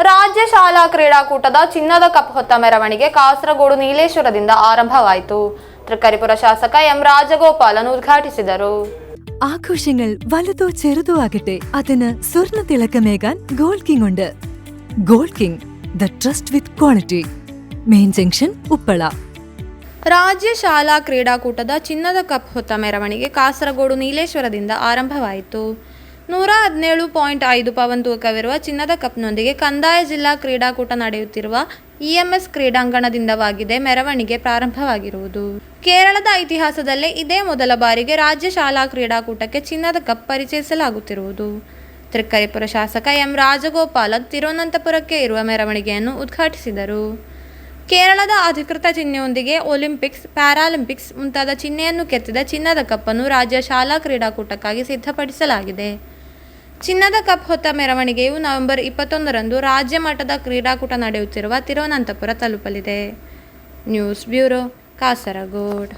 ರಾಜ್ಯ ಶಾಲಾ ಕ್ರೀಡಾಕೂಟದ ಚಿನ್ನದ ಕಪ್ ಹೊತ್ತ ಮೆರವಣಿಗೆ ಕಾಸರಗೋಡು ನೀಲೇಶ್ವರದಿಂದ ಆರಂಭವಾಯಿತು ತೃಕ್ಕರಿಪುರ ಶಾಸಕ ಎಂ ರಾಜಗೋಪಾಲನ್ ಉದ್ಘಾಟಿಸಿದರು ആഘോഷങ്ങൾ വലുതോ ചെറുതോ ആകട്ടെ അതിന് സ്വർണ്ണ തിളക്കമേകാൻ ഗോൾഡ് കിങ് ഉണ്ട് Gold King the trust with quality main junction Uppala ರಾಜ್ಯ ಶಾಲಾ ಕ್ರೀಡಾಕೂಟದ ಚಿನ್ನದ ಕಪ್ ಹೊತ್ತ ಮೆರವಣಿಗೆ ಕಾಸರಗೋಡು ನೀಲೇಶ್ವರದಿಂದ ಆರಂಭವಾಯಿತು ನೂರ ಹದಿನೇಳು ಪಾಯಿಂಟ್ ಐದು ಪವನ್ ತೂಕವಿರುವ ಚಿನ್ನದ ಕಪ್ನೊಂದಿಗೆ ಕಂದಾಯ ಜಿಲ್ಲಾ ಕ್ರೀಡಾಕೂಟ ನಡೆಯುತ್ತಿರುವ ಇಎಂಎಸ್ ಕ್ರೀಡಾಂಗಣದಿಂದವಾಗಿದೆ ಮೆರವಣಿಗೆ ಪ್ರಾರಂಭವಾಗಿರುವುದು. ಕೇರಳದ ಇತಿಹಾಸದಲ್ಲೇ ಇದೇ ಮೊದಲ ಬಾರಿಗೆ ರಾಜ್ಯ ಶಾಲಾ ಕ್ರೀಡಾಕೂಟಕ್ಕೆ ಚಿನ್ನದ ಕಪ್ ಪರಿಚಯಿಸಲಾಗುತ್ತಿರುವುದು. ತೃಕ್ಕರಿಪುರ ಶಾಸಕ ಎಂ ರಾಜಗೋಪಾಲ ತಿರುವನಂತಪುರಕ್ಕೆ ಇರುವ ಮೆರವಣಿಗೆಯನ್ನು ಉದ್ಘಾಟಿಸಿದರು. ಕೇರಳದ ಅಧಿಕೃತ ಚಿಹ್ನೆಯೊಂದಿಗೆ ಒಲಿಂಪಿಕ್ಸ್, ಪ್ಯಾರಾಲಿಂಪಿಕ್ಸ್ ಮುಂತಾದ ಚಿಹ್ನೆಯನ್ನು ಕೆತ್ತಿದ ಚಿನ್ನದ ಕಪ್ಪನ್ನು ರಾಜ್ಯ ಶಾಲಾ ಕ್ರೀಡಾಕೂಟಕ್ಕಾಗಿ ಸಿದ್ಧಪಡಿಸಲಾಗಿದೆ. ಚಿನ್ನದ ಕಪ್ ಹೊತ್ತ ಮೆರವಣಿಗೆಯು ನವೆಂಬರ್ ಇಪ್ಪತ್ತೊಂದರಂದು ರಾಜ್ಯ ಮಟ್ಟದ ಕ್ರೀಡಾಕೂಟ ನಡೆಯುತ್ತಿರುವ ತಿರುವನಂತಪುರ ತಲುಪಲಿದೆ. News bureau Kasaragod.